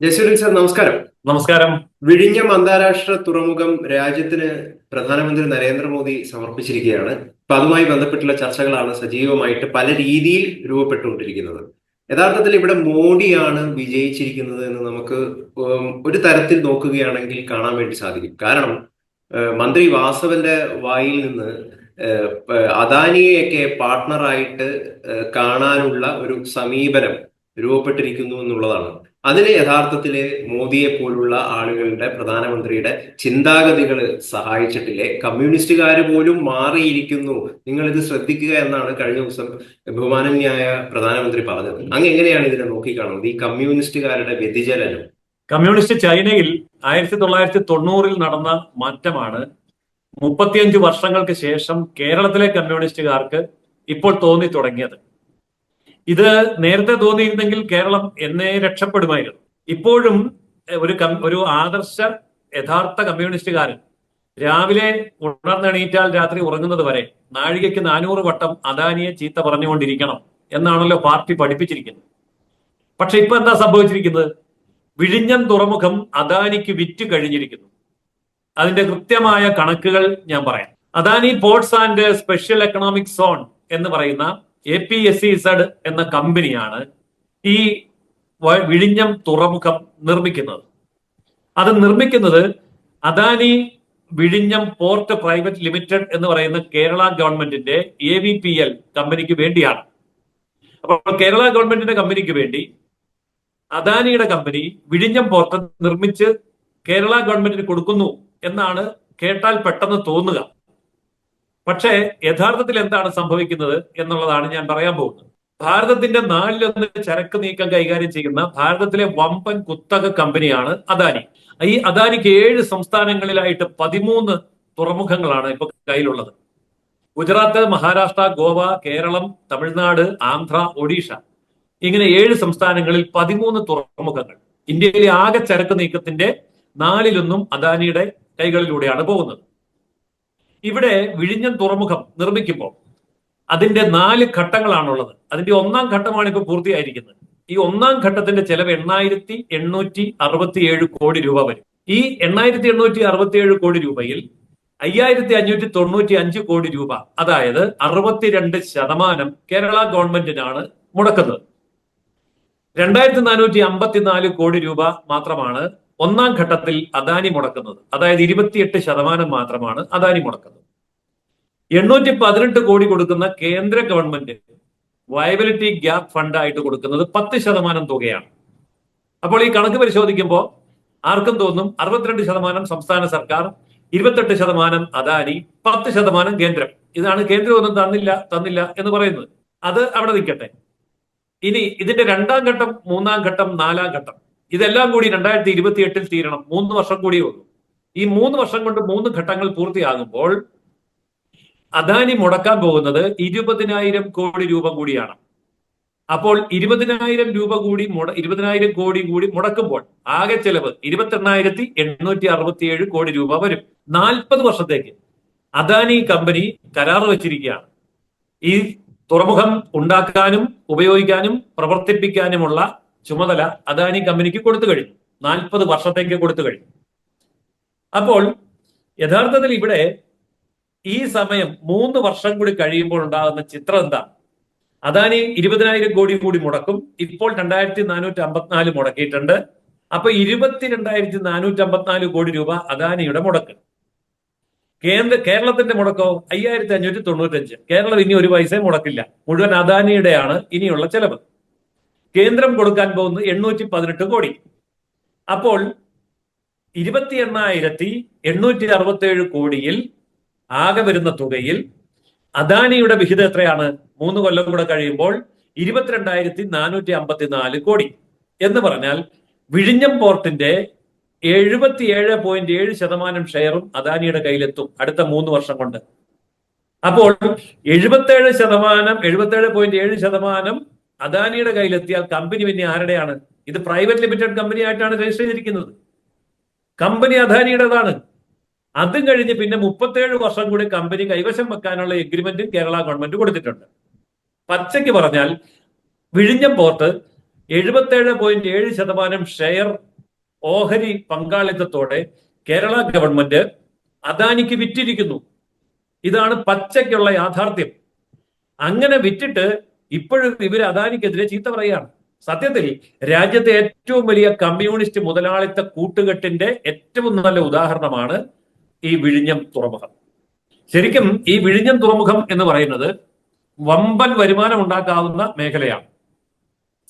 Jayasuryan sir നമസ്കാരം. നമസ്കാരം. വിഴിഞ്ഞം അന്താരാഷ്ട്ര തുറമുഖം രാജ്യത്തിന് പ്രധാനമന്ത്രി നരേന്ദ്രമോദി സമർപ്പിച്ചിരിക്കുകയാണ്. അപ്പൊ അതുമായി ബന്ധപ്പെട്ടുള്ള ചർച്ചകളാണ് സജീവമായിട്ട് പല രീതിയിൽ രൂപപ്പെട്ടുകൊണ്ടിരിക്കുന്നത്. യഥാർത്ഥത്തിൽ ഇവിടെ മോഡിയാണ് വിജയിച്ചിരിക്കുന്നത് എന്ന് നമുക്ക് ഒരു തരത്തിൽ നോക്കുകയാണെങ്കിൽ കാണാൻ വേണ്ടി സാധിക്കും. കാരണം മന്ത്രി വാസവന്റെ വായിൽ നിന്ന് അദാനിയെയൊക്കെ പാർട്ട്ണറായിട്ട് കാണാനുള്ള ഒരു സമീപനം രൂപപ്പെട്ടിരിക്കുന്നു എന്നുള്ളതാണ്. അതിന് യഥാർത്ഥത്തിൽ മോദിയെ പോലുള്ള ആളുകളുടെ പ്രധാനമന്ത്രിയുടെ ചിന്താഗതികൾ സഹായിച്ചിട്ടില്ലേ? കമ്മ്യൂണിസ്റ്റുകാർ പോലും മാറിയിരിക്കുന്നു. നിങ്ങൾ ഇത് ശ്രദ്ധിക്കുക എന്നാണ് കഴിഞ്ഞ ദിവസം ബഹുമാനന്യായ പ്രധാനമന്ത്രി പറഞ്ഞത്. അങ്ങ് എങ്ങനെയാണ് ഇതിനെ നോക്കിക്കാണുന്നത്? ഈ കമ്മ്യൂണിസ്റ്റുകാരുടെ വ്യതിചലനം. കമ്മ്യൂണിസ്റ്റ് ചൈനയിൽ ആയിരത്തി തൊള്ളായിരത്തി തൊണ്ണൂറിൽ നടന്ന മാറ്റമാണ് മുപ്പത്തിയഞ്ച് വർഷങ്ങൾക്ക് ശേഷം കേരളത്തിലെ കമ്മ്യൂണിസ്റ്റുകാർക്ക് ഇപ്പോൾ തോന്നി തുടങ്ങിയത്. ഇത് നേരത്തെ തോന്നിയിരുന്നെങ്കിൽ കേരളം എന്നെ രക്ഷപ്പെടുമായിരുന്നു. ഇപ്പോഴും ഒരു ഒരു ആദർശ യഥാർത്ഥ കമ്മ്യൂണിസ്റ്റുകാരൻ രാവിലെ ഉണർന്നെണീറ്റാൽ രാത്രി ഉറങ്ങുന്നത് വരെ നാഴികയ്ക്ക് നാനൂറ് വട്ടം അദാനിയെ ചീത്ത പറഞ്ഞുകൊണ്ടിരിക്കണം എന്നാണല്ലോ പാർട്ടി പഠിപ്പിച്ചിരിക്കുന്നത്. പക്ഷെ ഇപ്പൊ എന്താ സംഭവിച്ചിരിക്കുന്നത്? വിഴിഞ്ഞം തുറമുഖം അദാനിക്ക് വിറ്റ് കഴിഞ്ഞിരിക്കുന്നു. അതിന്റെ കൃത്യമായ കണക്കുകൾ ഞാൻ പറയാം. Adani ports and special economic zone എന്ന് പറയുന്ന A P S C Z എന്ന കമ്പനിയാണ് ഈ വിഴിഞ്ഞം തുറമുഖം നിർമ്മിക്കുന്നത്. അത് നിർമ്മിക്കുന്നത് അദാനി വിഴിഞ്ഞം പോർട്ട് പ്രൈവറ്റ് ലിമിറ്റഡ് എന്ന് പറയുന്ന കേരള ഗവൺമെന്റിന്റെ എ വി പി എൽ കമ്പനിക്ക് വേണ്ടിയാണ്. അപ്പോൾ കേരള ഗവൺമെന്റിന്റെ കമ്പനിക്ക് വേണ്ടി അദാനിയുടെ കമ്പനി വിഴിഞ്ഞം പോർട്ട് നിർമ്മിച്ച് കേരള ഗവൺമെന്റിന് കൊടുക്കുന്നു എന്നാണ് കേട്ടാൽ പെട്ടെന്ന് തോന്നുക. പക്ഷേ യഥാർത്ഥത്തിൽ എന്താണ് സംഭവിക്കുന്നത് എന്നുള്ളതാണ് ഞാൻ പറയാൻ പോകുന്നത്. ഭാരതത്തിന്റെ നാലിലൊന്ന് ചരക്ക് നീക്കം കൈകാര്യം ചെയ്യുന്ന ഭാരതത്തിലെ വമ്പൻ കുത്തക കമ്പനിയാണ് അദാനി. ഈ അദാനിക്ക് ഏഴ് സംസ്ഥാനങ്ങളിലായിട്ട് പതിമൂന്ന് തുറമുഖങ്ങളാണ് ഇപ്പൊ കയ്യിലുള്ളത്. ഗുജറാത്ത് മഹാരാഷ്ട്ര ഗോവ കേരളം തമിഴ്നാട് ആന്ധ്ര ഒഡീഷ. ഇങ്ങനെ ഏഴ് സംസ്ഥാനങ്ങളിൽ പതിമൂന്ന് തുറമുഖങ്ങൾ. ഇന്ത്യയിലെ ആകെ ചരക്ക് നീക്കത്തിന്റെ നാലിലൊന്നും അദാനിയുടെ കൈകളിലൂടെയാണ് പോകുന്നത്. ഇവിടെ വിഴിഞ്ഞം തുറമുഖം നിർമ്മിക്കുമ്പോൾ അതിന്റെ നാല് ഘട്ടങ്ങളാണുള്ളത്. അതിന്റെ ഒന്നാം ഘട്ടമാണ് ഇപ്പോൾ പൂർത്തിയായിരിക്കുന്നത്. ഈ ഒന്നാം ഘട്ടത്തിന്റെ ചെലവ് എണ്ണായിരത്തി എണ്ണൂറ്റി അറുപത്തിയേഴ് കോടി രൂപ വരും. ഈ എണ്ണായിരത്തി എണ്ണൂറ്റി അറുപത്തിയേഴ് കോടി രൂപയിൽ അയ്യായിരത്തി അഞ്ഞൂറ്റി തൊണ്ണൂറ്റി അഞ്ച് കോടി രൂപ അതായത് അറുപത്തിരണ്ട് ശതമാനം കേരള ഗവൺമെന്റിനാണ് മുടക്കുന്നത്. രണ്ടായിരത്തി നാനൂറ്റി അമ്പത്തിനാല് കോടി രൂപ മാത്രമാണ് ഒന്നാം ഘട്ടത്തിൽ അദാനി മുടക്കുന്നത്. അതായത് ഇരുപത്തിയെട്ട് ശതമാനം മാത്രമാണ് അദാനി മുടക്കുന്നത്. എണ്ണൂറ്റി പതിനെട്ട് കോടി കൊടുക്കുന്ന കേന്ദ്ര ഗവൺമെന്റ് വയബിലിറ്റി ഗ്യാപ് ഫണ്ടായിട്ട് കൊടുക്കുന്നത് പത്ത് ശതമാനം തുകയാണ്. അപ്പോൾ ഈ കണക്ക് പരിശോധിക്കുമ്പോൾ ആർക്കും തോന്നും അറുപത്തിരണ്ട് ശതമാനം സംസ്ഥാന സർക്കാർ ഇരുപത്തെട്ട് ശതമാനം അദാനി പത്ത് ശതമാനം കേന്ദ്രം. ഇതാണ് കേന്ദ്രം ഒന്നും തന്നില്ല തന്നില്ല എന്ന് പറയുന്നത്. അത് അവിടെ നിൽക്കട്ടെ. ഇനി ഇതിന്റെ രണ്ടാം ഘട്ടം മൂന്നാം ഘട്ടം നാലാം ഘട്ടം. ഇതെല്ലാം കൂടി രണ്ടായിരത്തി ഇരുപത്തി എട്ടിൽ തീരണം. മൂന്ന് വർഷം കൂടി ഉള്ളൂ. ഈ മൂന്ന് വർഷം കൊണ്ട് മൂന്ന് ഘട്ടങ്ങൾ പൂർത്തിയാകുമ്പോൾ അദാനി മുടക്കാൻ പോകുന്നത് ഇരുപതിനായിരം കോടി രൂപ കൂടിയാണ്. അപ്പോൾ ഇരുപതിനായിരം രൂപ കൂടി മുട ഇരുപതിനായിരം കോടി കൂടി മുടക്കുമ്പോൾ ആകെ ചെലവ് ഇരുപത്തെണ്ണായിരത്തി എണ്ണൂറ്റി അറുപത്തിയേഴ് കോടി രൂപ വരും. നാൽപ്പത് വർഷത്തേക്ക് അദാനി കമ്പനി കരാർ വെച്ചിരിക്കുകയാണ്. ഈ തുറമുഖം ഉണ്ടാക്കാനും ഉപയോഗിക്കാനും പ്രവർത്തിപ്പിക്കാനുമുള്ള ചുമതല അദാനി കമ്പനിക്ക് കൊടുത്തു കഴിഞ്ഞു. നാൽപ്പത് വർഷത്തേക്ക് കൊടുത്തു കഴിഞ്ഞു. അപ്പോൾ യഥാർത്ഥത്തിൽ ഇവിടെ ഈ സമയം മൂന്ന് വർഷം കൂടി കഴിയുമ്പോൾ ഉണ്ടാകുന്ന ചിത്രം എന്താ? അദാനി ഇരുപതിനായിരം കോടി കൂടി മുടക്കും. ഇപ്പോൾ രണ്ടായിരത്തി നാനൂറ്റി അമ്പത്തിനാല് മുടക്കിയിട്ടുണ്ട്. അപ്പൊ ഇരുപത്തിരണ്ടായിരത്തി നാനൂറ്റി അമ്പത്തിനാല് കോടി രൂപ അദാനിയുടെ മുടക്ക്. കേന്ദ്ര കേരളത്തിന്റെ മുടക്കോ? അയ്യായിരത്തി അഞ്ഞൂറ്റി തൊണ്ണൂറ്റഞ്ച് കേരളം ഇനി ഒരു പൈസ മുടക്കില്ല. മുഴുവൻ അദാനിയുടെയാണ് ഇനിയുള്ള ചെലവ്. കേന്ദ്രം കൊടുക്കാൻ പോകുന്നത് എണ്ണൂറ്റി പതിനെട്ട് കോടി. അപ്പോൾ ഇരുപത്തി എണ്ണായിരത്തി എണ്ണൂറ്റി അറുപത്തി ഏഴ് കോടിയിൽ ആകെ വരുന്ന തുകയിൽ അദാനിയുടെ വിഹിതം എത്രയാണ്? മൂന്ന് കൊല്ലം കൂടെ കഴിയുമ്പോൾ ഇരുപത്തിരണ്ടായിരത്തി നാനൂറ്റി അമ്പത്തിനാല് കോടി. എന്ന് പറഞ്ഞാൽ വിഴിഞ്ഞം പോർട്ടിന്റെ എഴുപത്തിയേഴ് പോയിന്റ് ഏഴ് ശതമാനം ഷെയറും അദാനിയുടെ കയ്യിലെത്തും അടുത്ത മൂന്ന് വർഷം കൊണ്ട്. അപ്പോൾ എഴുപത്തേഴ് ശതമാനം എഴുപത്തേഴ് പോയിന്റ് ഏഴ് ശതമാനം അദാനിയുടെ കയ്യിലെത്തിയാൽ കമ്പനി പിന്നെ ആരുടെയാണ്? ഇത് പ്രൈവറ്റ് ലിമിറ്റഡ് കമ്പനി ആയിട്ടാണ് രജിസ്റ്റർ ചെയ്തിരിക്കുന്നത്. കമ്പനി അദാനിയുടേതാണ്. അതും കഴിഞ്ഞ് പിന്നെ മുപ്പത്തേഴ് വർഷം കൂടി കമ്പനി കൈവശം വെക്കാനുള്ള എഗ്രിമെന്റ് കേരള ഗവൺമെന്റ് കൊടുത്തിട്ടുണ്ട്. പച്ചയ്ക്ക് പറഞ്ഞാൽ വിഴിഞ്ഞം പോർട്ട് എഴുപത്തേഴ് പോയിന്റ് ഏഴ് ശതമാനം ഷെയർ ഓഹരി പങ്കാളിത്തത്തോടെ കേരള ഗവൺമെന്റ് അദാനിക്ക് വിറ്റിരിക്കുന്നു. ഇതാണ് പച്ചയ്ക്കുള്ള യാഥാർത്ഥ്യം. അങ്ങനെ വിറ്റിട്ട് ഇപ്പോഴും ഇവർ അദാനിക്കെതിരെ ചീത്ത പറയുകയാണ്. സത്യത്തിൽ രാജ്യത്തെ ഏറ്റവും വലിയ കമ്മ്യൂണിസ്റ്റ് മുതലാളിത്ത കൂട്ടുകെട്ടിന്റെ ഏറ്റവും നല്ല ഉദാഹരണമാണ് ഈ വിഴിഞ്ഞം തുറമുഖം. ശരിക്കും ഈ വിഴിഞ്ഞം തുറമുഖം എന്ന് പറയുന്നത് വമ്പൻ വരുമാനം ഉണ്ടാക്കാവുന്ന മേഖലയാണ്.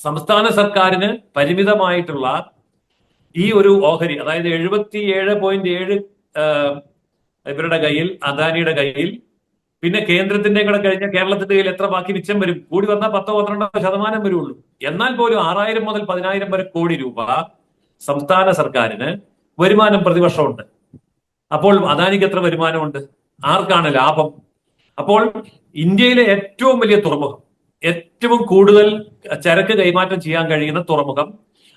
സംസ്ഥാന സർക്കാരിന് പരിമിതമായിട്ടുള്ള ഈ ഒരു ഓഹരി അതായത് എഴുപത്തി ഏഴ് പോയിന്റ് ഏഴ് ഇവരുടെ കയ്യിൽ അദാനിയുടെ കയ്യിൽ പിന്നെ കേന്ദ്രത്തിന്റെ കൂടെ കഴിഞ്ഞ കേരളത്തിന്റെ കയ്യിൽ എത്ര ബാക്കി മിച്ചം വരും? കൂടി വന്നാൽ പത്തോ പന്ത്രണ്ടോ ശതമാനം വരുള്ളൂ. എന്നാൽ പോലും ആറായിരം മുതൽ പതിനായിരം വരെ കോടി രൂപ സംസ്ഥാന സർക്കാരിന് വരുമാനം പ്രതിവർഷമുണ്ട്. അപ്പോൾ അദാനിക്ക് എത്ര വരുമാനമുണ്ട്? ആർക്കാണ് ലാഭം? അപ്പോൾ ഇന്ത്യയിലെ ഏറ്റവും വലിയ തുറമുഖം ഏറ്റവും കൂടുതൽ ചരക്ക് കൈമാറ്റം ചെയ്യാൻ കഴിയുന്ന തുറമുഖം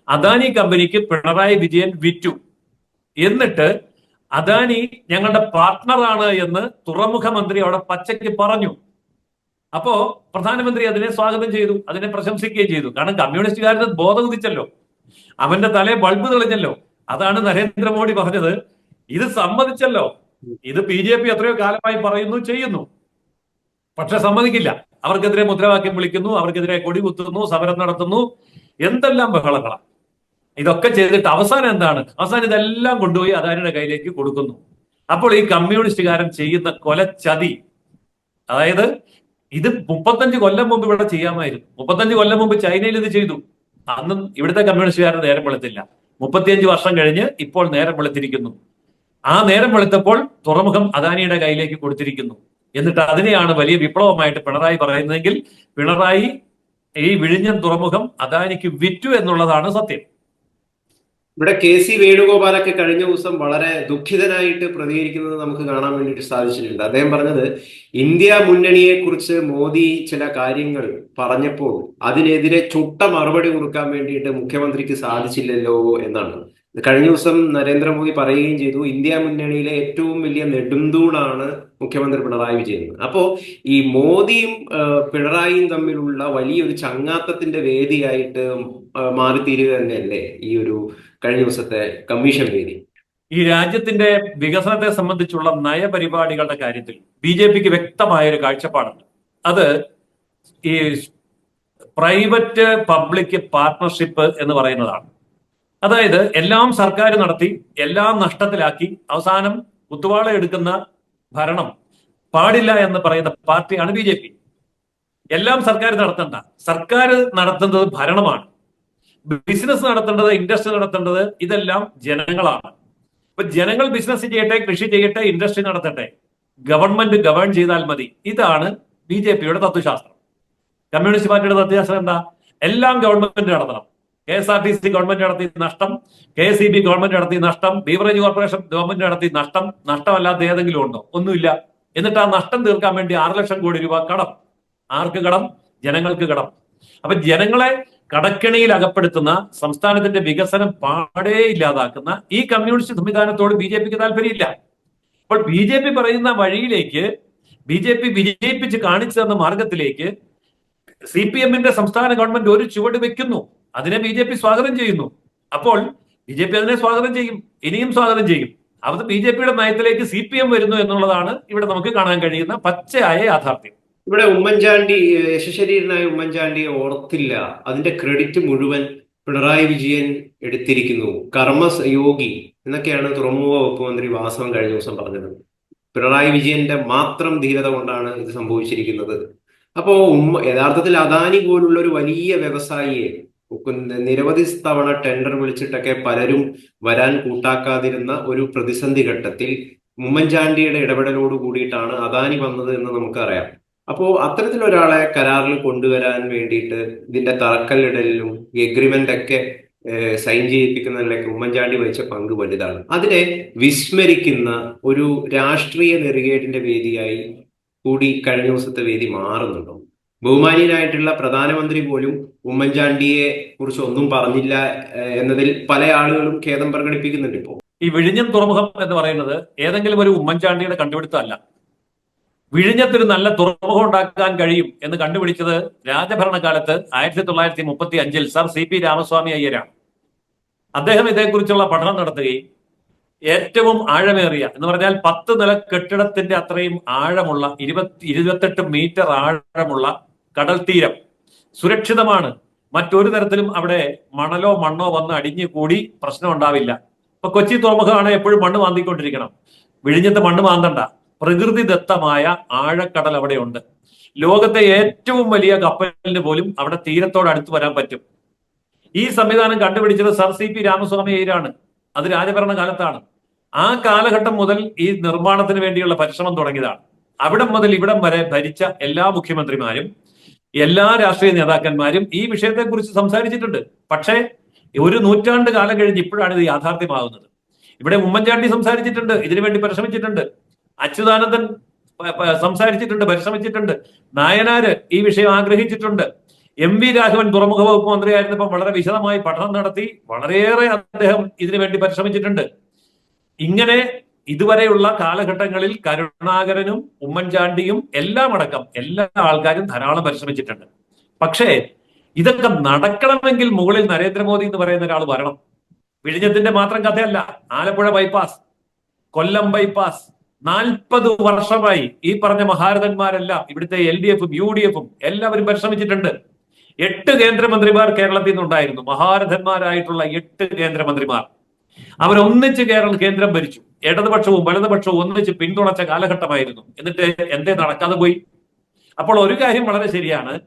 അദാനി കമ്പനിക്ക് പിണറായി വിജയൻ വിറ്റു. എന്നിട്ട് അദാനി ഞങ്ങളുടെ പാർട്ട്ണറാണ് എന്ന് തുറമുഖ മന്ത്രി അവിടെ പച്ചയ്ക്ക് പറഞ്ഞു. അപ്പോ പ്രധാനമന്ത്രി അതിനെ സ്വാഗതം ചെയ്തു അതിനെ പ്രശംസിക്കുകയും ചെയ്തു. കാരണം കമ്മ്യൂണിസ്റ്റുകാരന് ബോധം ഉദിച്ചല്ലോ. അവന്റെ തലയെ ബൾബ് തെളിഞ്ഞല്ലോ. അതാണ് നരേന്ദ്രമോദി പറഞ്ഞത്. ഇത് സമ്മതിച്ചല്ലോ. ഇത് ബി ജെ പി എത്രയോ കാലമായി പറയുന്നു ചെയ്യുന്നു. പക്ഷെ സമ്മതിക്കില്ല. അവർക്കെതിരെ മുദ്രാവാക്യം വിളിക്കുന്നു അവർക്കെതിരെ കൊടി കുത്തുന്നു സമരം നടത്തുന്നു. എന്തെല്ലാം ബഹളങ്ങളാണ് ഇതൊക്കെ ചെയ്തിട്ട് അവസാനം എന്താണ്? അവസാനം ഇതെല്ലാം കൊണ്ടുപോയി അദാനിയുടെ കയ്യിലേക്ക് കൊടുക്കുന്നു. അപ്പോൾ ഈ കമ്മ്യൂണിസ്റ്റുകാരൻ ചെയ്യുന്ന കൊലച്ചതി അതായത് ഇത് മുപ്പത്തഞ്ച് കൊല്ലം മുമ്പ് ഇവിടെ ചെയ്യാമായിരുന്നു. മുപ്പത്തഞ്ച് കൊല്ലം മുമ്പ് ചൈനയിൽ ഇത് ചെയ്തു. അന്നും ഇവിടുത്തെ കമ്മ്യൂണിസ്റ്റുകാരൻ നേരം വെളുത്തില്ല. മുപ്പത്തിയഞ്ച് വർഷം കഴിഞ്ഞ് ഇപ്പോൾ നേരം വെളുത്തിരിക്കുന്നു. ആ നേരം വെളുത്തപ്പോൾ തുറമുഖം അദാനിയുടെ കയ്യിലേക്ക് കൊടുത്തിരിക്കുന്നു. എന്നിട്ട് അതിനെയാണ് വലിയ വിപ്ലവമായിട്ട് പിണറായി പറയുന്നതെങ്കിൽ പിണറായി ഈ വിഴിഞ്ഞൻ തുറമുഖം അദാനിക്ക് വിറ്റു എന്നുള്ളതാണ് സത്യം. ഇവിടെ കെ സി വേണുഗോപാലൊക്കെ കഴിഞ്ഞ ദിവസം വളരെ ദുഃഖിതനായിട്ട് പ്രതികരിക്കുന്നത് നമുക്ക് കാണാൻ വേണ്ടിയിട്ട് സാധിച്ചിട്ടുണ്ട്. അദ്ദേഹം പറഞ്ഞത് ഇന്ത്യ മുന്നണിയെ കുറിച്ച് മോദി ചില കാര്യങ്ങൾ പറഞ്ഞപ്പോൾ അതിനെതിരെ ചുട്ട മറുപടി കൊടുക്കാൻ വേണ്ടിയിട്ട് മുഖ്യമന്ത്രിക്ക് സാധിച്ചില്ലല്ലോ എന്നാണ്. കഴിഞ്ഞ ദിവസം നരേന്ദ്രമോദി പറയുകയും ചെയ്തു ഇന്ത്യ മുന്നണിയിലെ ഏറ്റവും വലിയ നെടുന്തൂണാണ് മുഖ്യമന്ത്രി പിണറായി വിജയൻ. അപ്പോ ഈ മോദിയും പിണറായിയും തമ്മിലുള്ള വലിയൊരു ചങ്ങാത്തത്തിന്റെ വേദിയായിട്ട് മാറിത്തീരുക തന്നെയല്ലേ ഈ ഒരു കഴിഞ്ഞ ദിവസത്തെ കമ്മീഷൻ വേദി ഈ രാജ്യത്തിന്റെ വികസനത്തെ സംബന്ധിച്ചുള്ള നയപരിപാടികളുടെ കാര്യത്തിൽ ബി ജെ പിക്ക് വ്യക്തമായ ഒരു കാഴ്ചപ്പാടുണ്ട്. അത് ഈ പ്രൈവറ്റ് പബ്ലിക് പാർട്ണർഷിപ്പ് എന്ന് പറയുന്നതാണ്. അതായത് എല്ലാം സർക്കാർ നടത്തി എല്ലാം നഷ്ടത്തിലാക്കി അവസാനം കുത്തുവാള എടുക്കുന്ന ഭരണം പാടില്ല എന്ന് പറയുന്ന പാർട്ടിയാണ് ബി എല്ലാം സർക്കാർ നടത്തണ്ട. സർക്കാർ നടത്തുന്നത് ഭരണമാണ്. ബിസിനസ് നടത്തേണ്ടത് ഇൻഡസ്ട്രി നടത്തേണ്ടത് ഇതെല്ലാം ജനങ്ങളാണ്. ഇപ്പൊ ജനങ്ങൾ ബിസിനസ് ചെയ്യട്ടെ കൃഷി ചെയ്യട്ടെ ഇൻഡസ്ട്രി നടത്തട്ടെ. ഗവൺമെന്റ് ഗവേൺ ചെയ്താൽ മതി. ഇതാണ് ബി ജെ പിയുടെ തത്വശാസ്ത്രം. കമ്മ്യൂണിസ്റ്റ് പാർട്ടിയുടെ തത്വശാസ്ത്രം എന്താ? എല്ലാം ഗവൺമെന്റ് നടത്തണം. K S R T C government നടത്തി നഷ്ടം K S E B government നടത്തി നഷ്ടം ബീവറേജ് കോർപ്പറേഷൻ ഗവൺമെന്റ് നടത്തി നഷ്ടം നഷ്ടമല്ലാത്ത ഏതെങ്കിലും ഉണ്ടോ? ഒന്നുമില്ല. എന്നിട്ട് ആ നഷ്ടം തീർക്കാൻ വേണ്ടി ആറ് ലക്ഷം കോടി രൂപ കടം. ആർക്ക് കടം? ജനങ്ങൾക്ക് കടം. അപ്പൊ ജനങ്ങളെ കടക്കെണിയിൽ അകപ്പെടുത്തുന്ന സംസ്ഥാനത്തിന്റെ വികസനം പാടേ ഇല്ലാതാക്കുന്ന ഈ കമ്മ്യൂണിസ്റ്റ് സംവിധാനത്തോട് ബി ജെ പിക്ക് താല്പര്യമില്ല. അപ്പോൾ ബി ജെ പി പറയുന്ന വഴിയിലേക്ക് ബി ജെ പി വിജയിപ്പിച്ച് കാണിച്ചു തന്ന മാർഗത്തിലേക്ക് സി പി എമ്മിന്റെ സംസ്ഥാന ഗവൺമെന്റ് ഒരു ചുവട് വെക്കുന്നു. അതിനെ ബി ജെ പി സ്വാഗതം ചെയ്യുന്നു. അപ്പോൾ ബി ജെ പി അതിനെ സ്വാഗതം ചെയ്യും. ഇനിയും സ്വാഗതം ചെയ്യും. അത് ബി ജെ പിയുടെ നയത്തിലേക്ക് സി പി എം വരുന്നു എന്നുള്ളതാണ് ഇവിടെ നമുക്ക് കാണാൻ കഴിയുന്ന പച്ചയായ യാഥാർത്ഥ്യം. ഇവിടെ ഉമ്മൻചാണ്ടി യശശരീരനായ ഉമ്മൻചാണ്ടിയെ ഓർത്തില്ല. അതിന്റെ ക്രെഡിറ്റ് മുഴുവൻ പിണറായി വിജയൻ എടുത്തിരിക്കുന്നു. കർമ്മ യോഗി എന്നൊക്കെയാണ് തുറമുഖ വകുപ്പ് മന്ത്രി വാസവൻ കഴിഞ്ഞ ദിവസം പറഞ്ഞത്. പിണറായി വിജയന്റെ മാത്രം ധീരത കൊണ്ടാണ് ഇത് സംഭവിച്ചിരിക്കുന്നത്. അപ്പോ ഉമ്മ യഥാർത്ഥത്തിൽ അദാനി പോലുള്ള ഒരു വലിയ വ്യവസായിയെ നിരവധി തവണ ടെൻഡർ വിളിച്ചിട്ടൊക്കെ പലരും വരാൻ കൂട്ടാക്കാതിരുന്ന ഒരു പ്രതിസന്ധി ഘട്ടത്തിൽ ഉമ്മൻചാണ്ടിയുടെ ഇടപെടലോട് കൂടിയിട്ടാണ് അദാനി വന്നത് എന്ന് നമുക്കറിയാം. അപ്പോ അത്തരത്തിലൊരാളെ കരാറിൽ കൊണ്ടുവരാൻ വേണ്ടിയിട്ട് ഇതിന്റെ തറക്കല്ലിടലിലും ഈ എഗ്രിമെന്റ് ഒക്കെ സൈൻ ചെയ്യിപ്പിക്കുന്നതിലൊക്കെ ഉമ്മൻചാണ്ടി വഹിച്ച പങ്ക് വലുതാണ്. അതിനെ വിസ്മരിക്കുന്ന ഒരു രാഷ്ട്രീയ നെറുകേടിന്റെ വേദിയായി കൂടി കഴിഞ്ഞ ദിവസത്തെ വേദി മാറുന്നുണ്ടോ? ബഹുമാനീയനായിട്ടുള്ള പ്രധാനമന്ത്രി പോലും ഉമ്മൻചാണ്ടിയെ കുറിച്ച് ഒന്നും പറഞ്ഞില്ല എന്നതിൽ പല ആളുകളും ഖേദം പ്രകടിപ്പിക്കുന്നുണ്ട് ഇപ്പോ. ഈ വിഴിഞ്ഞം തുറമുഖം എന്ന് പറയുന്നത് ഏതെങ്കിലും ഒരു ഉമ്മൻചാണ്ടിയുടെ കണ്ടുപിടുത്തമല്ല. വിഴിഞ്ഞത്തൊരു നല്ല തുറമുഖം ഉണ്ടാക്കാൻ കഴിയും എന്ന് കണ്ടുപിടിച്ചത് രാജഭരണകാലത്ത് ആയിരത്തി തൊള്ളായിരത്തി മുപ്പത്തി അഞ്ചിൽ സർ സി പി രാമസ്വാമി അയ്യരാണ്. അദ്ദേഹം ഇതേക്കുറിച്ചുള്ള പഠനം നടത്തുകയും ഏറ്റവും ആഴമേറിയ എന്ന് പറഞ്ഞാൽ പത്ത് നില കെട്ടിടത്തിന്റെ അത്രയും ആഴമുള്ള ഇരുപത്തി ഇരുപത്തെട്ട് മീറ്റർ ആഴമുള്ള കടൽ തീരം സുരക്ഷിതമാണ്. മറ്റൊരു തരത്തിലും അവിടെ മണലോ മണ്ണോ വന്ന് അടിഞ്ഞു കൂടി പ്രശ്നം ഉണ്ടാവില്ല. ഇപ്പൊ കൊച്ചി തുറമുഖമാണ് എപ്പോഴും മണ്ണ് മാന്തിക്കൊണ്ടിരിക്കണം. വിഴിഞ്ഞത്ത് മണ്ണ് മാന്തണ്ട. പ്രകൃതി ദത്തമായ ആഴക്കടൽ അവിടെയുണ്ട്. ലോകത്തെ ഏറ്റവും വലിയ കപ്പലിന് പോലും അവിടെ തീരത്തോട് അടുത്ത് വരാൻ പറ്റും. ഈ സംവിധാനം കണ്ടുപിടിച്ചത് സർ സി പി രാമസ്വാമി അയ്യരാണ് അത് രാജഭരണ കാലത്താണ് ആ കാലഘട്ടം മുതൽ ഈ നിർമ്മാണത്തിന് വേണ്ടിയുള്ള പരിശ്രമം തുടങ്ങിയതാണ്. അവിടം മുതൽ ഇവിടം വരെ ഭരിച്ച എല്ലാ മുഖ്യമന്ത്രിമാരും എല്ലാ രാഷ്ട്രീയ നേതാക്കന്മാരും ഈ വിഷയത്തെക്കുറിച്ച് സംസാരിച്ചിട്ടുണ്ട്. പക്ഷേ ഒരു നൂറ്റാണ്ട് കാലം കഴിഞ്ഞ് ഇപ്പോഴാണ് ഇത് യാഥാർത്ഥ്യമാകുന്നത്. ഇവിടെ ഉമ്മൻചാണ്ടി സംസാരിച്ചിട്ടുണ്ട് ഇതിനുവേണ്ടി പരിശ്രമിച്ചിട്ടുണ്ട്. അച്യുതാനന്ദൻ സംസാരിച്ചിട്ടുണ്ട് പരിശ്രമിച്ചിട്ടുണ്ട്. നായനാര് ഈ വിഷയം ആഗ്രഹിച്ചിട്ടുണ്ട്. എം വി രാഘവൻ തുറമുഖ വകുപ്പ് മന്ത്രിയായിരുന്നപ്പോൾ വളരെ വിശദമായി പഠനം നടത്തി വളരെയേറെ അദ്ദേഹം ഇതിനുവേണ്ടി പരിശ്രമിച്ചിട്ടുണ്ട്. ഇങ്ങനെ ഇതുവരെയുള്ള കാലഘട്ടങ്ങളിൽ കരുണാകരനും ഉമ്മൻചാണ്ടിയും എല്ലാം അടക്കം എല്ലാ ആൾക്കാരും ധാരാളം പരിശ്രമിച്ചിട്ടുണ്ട്. പക്ഷേ ഇതൊക്കെ നടക്കണമെങ്കിൽ മുകളിൽ നരേന്ദ്രമോദി എന്ന് പറയുന്ന ഒരാൾ വരണം. വിഴിഞ്ഞത്തിന്റെ മാത്രം കഥയല്ല ആലപ്പുഴ ബൈപ്പാസ് കൊല്ലം ബൈപ്പാസ് നാൽപ്പത് വർഷമായി ഈ പറഞ്ഞ മഹാരഥന്മാരെല്ലാം ഇവിടുത്തെ എൽ ഡി എഫും യു ഡി എഫും എല്ലാവരും പരിശ്രമിച്ചിട്ടുണ്ട്. എട്ട് കേന്ദ്രമന്ത്രിമാർ കേരളത്തിൽ നിന്നുണ്ടായിരുന്നു. മഹാരഥന്മാരായിട്ടുള്ള എട്ട് കേന്ദ്രമന്ത്രിമാർ. അവരൊന്നിച്ച് കേരള കേന്ദ്രം ഭരിച്ചു. ഇടതുപക്ഷവും വലതുപക്ഷവും ഒന്നിച്ച് പിന്തുണച്ച കാലഘട്ടമായിരുന്നു. എന്നിട്ട് എന്തേ നടക്കാതെ പോയി? അപ്പോൾ ഒരു കാര്യം വളരെ ശരിയാണ്.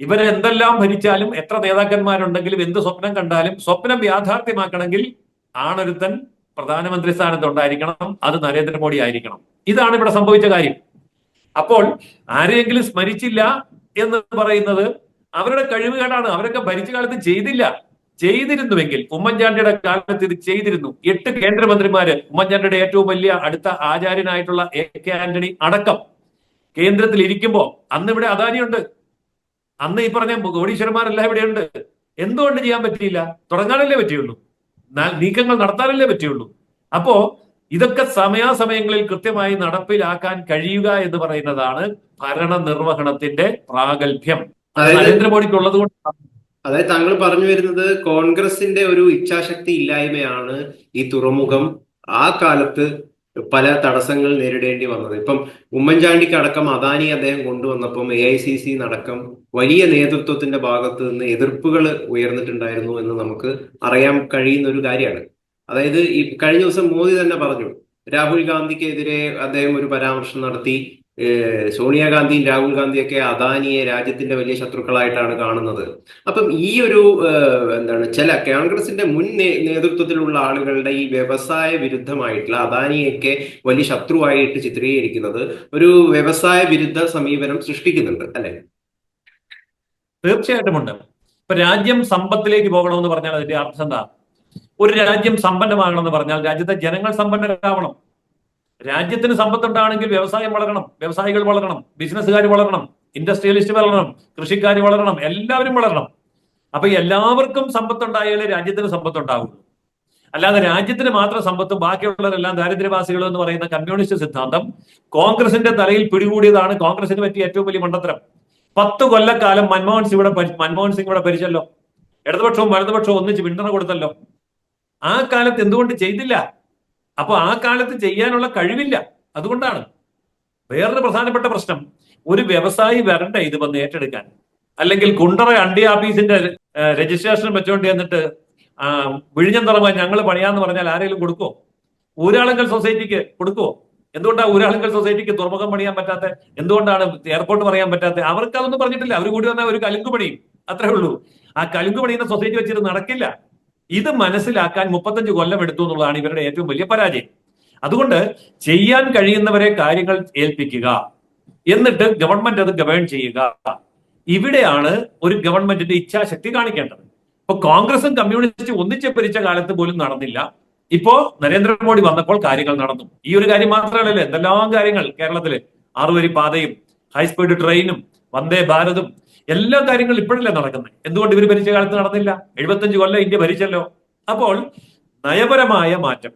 ഇവരെന്തെല്ലാം ഭരിച്ചാലും എത്ര നേതാക്കന്മാരുണ്ടെങ്കിലും എന്ത് സ്വപ്നം കണ്ടാലും സ്വപ്നം യാഥാർത്ഥ്യമാക്കണമെങ്കിൽ ആണൊരുത്തൻ പ്രധാനമന്ത്രി സ്ഥാനത്ത് ഉണ്ടായിരിക്കണം അത് നരേന്ദ്രമോദി ആയിരിക്കണം. ഇതാണ് ഇവിടെ സംഭവിച്ച കാര്യം. അപ്പോൾ ആരെയെങ്കിലും സ്മരിച്ചില്ല എന്ന് പറയുന്നത് അവരുടെ കഴിവുകേടാണ്. അവരൊക്കെ ഭരിച്ച കാലത്ത് ചെയ്തില്ല. ചെയ്തിരുന്നുവെങ്കിൽ ഉമ്മൻചാണ്ടിയുടെ കാലത്ത് ഇത് ചെയ്തിരുന്നു. എട്ട് കേന്ദ്രമന്ത്രിമാര് ഉമ്മൻചാണ്ടിയുടെ ഏറ്റവും വലിയ അടുത്ത ആചാര്യനായിട്ടുള്ള എ കെ ആന്റണി അടക്കം കേന്ദ്രത്തിൽ ഇരിക്കുമ്പോ അന്ന് ഇവിടെ അദാനിയുണ്ട്. അന്ന് ഈ പറഞ്ഞ കോടീശ്വരന്മാരെല്ലാം ഇവിടെയുണ്ട്. എന്തുകൊണ്ട് ചെയ്യാൻ പറ്റിയില്ല? തുടങ്ങാനല്ലേ പറ്റിയുള്ളൂ. നീക്കങ്ങൾ നടത്താനല്ലേ പറ്റുള്ളൂ. അപ്പോ ഇതൊക്കെ സമയാസമയങ്ങളിൽ കൃത്യമായി നടപ്പിലാക്കാൻ കഴിയുക എന്ന് പറയുന്നതാണ് ഭരണ നിർവഹണത്തിന്റെ പ്രാഗൽഭ്യം നരേന്ദ്രമോദിക്ക് ഉള്ളത് കൊണ്ട് അതായത് താങ്കൾ പറഞ്ഞു വരുന്നത് കോൺഗ്രസിന്റെ ഒരു ഇച്ഛാശക്തി ഇല്ലായ്മയാണ് ഈ തുറമുഖം. ആ കാലത്ത് പല തടസ്സങ്ങൾ നേരിടേണ്ടി വന്നത്. ഇപ്പം ഉമ്മൻചാണ്ടിക്ക് അടക്കം അദാനി അദ്ദേഹം കൊണ്ടുവന്നപ്പം എ ഐ സി സി നടക്കം വലിയ നേതൃത്വത്തിന്റെ ഭാഗത്ത് നിന്ന് എതിർപ്പുകൾ ഉയർന്നിട്ടുണ്ടായിരുന്നു എന്ന് നമുക്ക് അറിയാൻ കഴിയുന്ന ഒരു കാര്യമാണ്. അതായത് ഈ കഴിഞ്ഞ ദിവസം മോദി തന്നെ പറഞ്ഞു രാഹുൽ ഗാന്ധിക്കെതിരെ അദ്ദേഹം ഒരു പരാമർശം നടത്തി സോണിയാഗാന്ധിയും രാഹുൽ ഗാന്ധിയൊക്കെ അദാനിയെ രാജ്യത്തിന്റെ വലിയ ശത്രുക്കളായിട്ടാണ് കാണുന്നത്. അപ്പം ഈ ഒരു എന്താണ് ചില കോൺഗ്രസിന്റെ മുൻ നേതൃത്വത്തിലുള്ള ആളുകളുടെ ഈ വ്യവസായ വിരുദ്ധമായിട്ടുള്ള അദാനിയൊക്കെ വലിയ ശത്രുവായിട്ട് ചിത്രീകരിക്കുന്നത് ഒരു വ്യവസായ വിരുദ്ധ സമീപനം സൃഷ്ടിക്കുന്നുണ്ട് അല്ലെ? തീർച്ചയായിട്ടും ഉണ്ട്. ഇപ്പൊ രാജ്യം സമ്പത്തിലേക്ക് പോകണമെന്ന് പറഞ്ഞാൽ അതിന്റെ അർത്ഥം എന്താ? ഒരു രാജ്യം സമ്പന്നമാകണമെന്ന് പറഞ്ഞാൽ രാജ്യത്തെ ജനങ്ങൾ സമ്പന്നരാവണം. രാജ്യത്തിന് സമ്പത്തുണ്ടാണെങ്കിൽ വ്യവസായം വളരണം വ്യവസായികൾ വളരണം ബിസിനസ്സുകാർ വളരണം ഇൻഡസ്ട്രിയലിസ്റ്റ് വളരണം കൃഷിക്കാർ വളരണം എല്ലാവരും വളരണം. അപ്പൊ എല്ലാവർക്കും സമ്പത്തുണ്ടായാലേ രാജ്യത്തിന് സമ്പത്തുണ്ടാവുള്ളൂ. അല്ലാതെ രാജ്യത്തിന് മാത്രം സമ്പത്തും ബാക്കിയുള്ളവരെല്ലാം ദാരിദ്ര്യവാസികൾ എന്ന് പറയുന്ന കമ്മ്യൂണിസ്റ്റ് സിദ്ധാന്തം കോൺഗ്രസിന്റെ തലയിൽ പിടികൂടിയതാണ് കോൺഗ്രസിന് പറ്റിയ ഏറ്റവും വലിയ മണ്ടത്തരം. പത്ത് കൊല്ലക്കാലം മൻമോഹൻ സിംഗ് ഇവിടെ മൻമോഹൻ സിംഗ് ഇവിടെ ഭരിച്ചല്ലോ. ഇടതുപക്ഷവും വലതുപക്ഷവും ഒന്നിച്ച് പിന്തുണ കൊടുത്തല്ലോ. ആ കാലത്ത് എന്തുകൊണ്ട് ചെയ്തില്ല? അപ്പൊ ആ കാലത്ത് ചെയ്യാനുള്ള കഴിവില്ല. അതുകൊണ്ടാണ് വേറൊരു പ്രധാനപ്പെട്ട പ്രശ്നം. ഒരു വ്യവസായി വരണ്ട ഇത് വന്ന് ഏറ്റെടുക്കാൻ. അല്ലെങ്കിൽ കുണ്ടറ അണ്ടി ആഫീസിന്റെ രജിസ്ട്രേഷൻ വെച്ചോണ്ട് ചെന്നിട്ട് വിഴിഞ്ഞം തുറമാൻ ഞങ്ങൾ പണിയാന്ന് പറഞ്ഞാൽ ആരെങ്കിലും കൊടുക്കുമോ ഊരാളുങ്കൽ സൊസൈറ്റിക്ക് കൊടുക്കുമോ എന്തുകൊണ്ടാണ് ഊരാളുങ്കൽ സൊസൈറ്റിക്ക് തുറമുഖം പണിയാൻ പറ്റാത്ത? എന്തുകൊണ്ടാണ് എയർപോർട്ട് പറയാൻ പറ്റാത്ത? അവർക്ക് അതൊന്നും പറഞ്ഞിട്ടില്ല. അവർ കൂടി വന്നാൽ ഒരു കലുങ്ക് പണിയും. അത്രേ ഉള്ളൂ. ആ കലുങ്ക് പണിയുന്ന സൊസൈറ്റി വെച്ചിട്ട് നടക്കില്ല. ഇത് മനസ്സിലാക്കാൻ മുപ്പത്തഞ്ച് കൊല്ലം എടുത്തു എന്നുള്ളതാണ് ഇവരുടെ ഏറ്റവും വലിയ പരാജയം. അതുകൊണ്ട് ചെയ്യാൻ കഴിയുന്നവരെ കാര്യങ്ങൾ ഏൽപ്പിക്കുക. എന്നിട്ട് ഗവൺമെന്റ് അത് ഗവേൺ ചെയ്യുക. ഇവിടെയാണ് ഒരു ഗവൺമെന്റിന്റെ ഇച്ഛാശക്തി കാണിക്കേണ്ടത്. ഇപ്പൊ കോൺഗ്രസും കമ്മ്യൂണിസ്റ്റും ഒന്നിച്ച് ഭരിച്ച കാലത്ത് പോലും നടന്നില്ല. ഇപ്പോ നരേന്ദ്രമോദി വന്നപ്പോൾ കാര്യങ്ങൾ നടന്നു. ഈ ഒരു കാര്യം മാത്രമല്ലല്ലോ എന്തെല്ലാം കാര്യങ്ങൾ കേരളത്തിൽ ആറുവരി പാതയും ഹൈസ്പീഡ് ട്രെയിനും വന്ദേ ഭാരതും എല്ലാ കാര്യങ്ങളും ഇപ്പോഴല്ലേ നടക്കുന്നത്? എന്തുകൊണ്ട് ഇവർ ഭരിച്ച കാലത്ത് നടന്നില്ല? എഴുപത്തഞ്ച് കൊല്ലം ഇന്ത്യ ഭരിച്ചല്ലോ. അപ്പോൾ നയപരമായ മാറ്റം.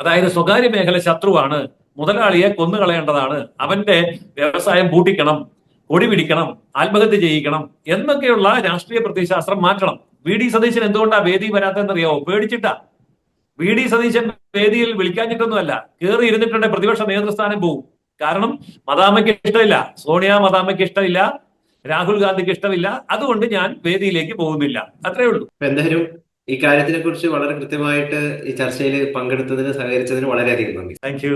അതായത് സ്വകാര്യ മേഖല ശത്രുവാണ്. മുതലാളിയെ കൊന്നുകളയേണ്ടതാണ് അവന്റെ വ്യവസായം പൂട്ടിക്കണം കൊടി പിടിക്കണം ആത്മഹത്യ ചെയ്യിക്കണം എന്നൊക്കെയുള്ള രാഷ്ട്രീയ പ്രത്യയശാസ്ത്രം മാറ്റണം. വി ഡി സതീശൻ എന്തുകൊണ്ടാ വേദി വരാത്തെന്നറിയാവോ പേടിച്ചിട്ടാ. വി ഡി സതീശൻ വേദിയിൽ വിളിക്കാഞ്ഞിട്ടൊന്നുമല്ല. കയറി ഇരുന്നിട്ടുണ്ടെ പ്രതിപക്ഷ നേതൃസ്ഥാനം പോവും. കാരണം മദാമയ്ക്ക് ഇഷ്ടമില്ല. സോണിയ മദാമയ്ക്ക് ഇഷ്ടമില്ല. രാഹുൽ ഗാന്ധിക്ക് ഇഷ്ടമില്ല. അതുകൊണ്ട് ഞാൻ വേദിയിലേക്ക് പോകുന്നില്ല. അത്രേ ഉള്ളൂ. എന്തായാലും ഈ കാര്യത്തിനെ കുറിച്ച് വളരെ കൃത്യമായിട്ട് ഈ ചർച്ചയിൽ പങ്കെടുത്തതിന് സഹകരിച്ചതിന് വളരെയധികം നന്ദി. Thank you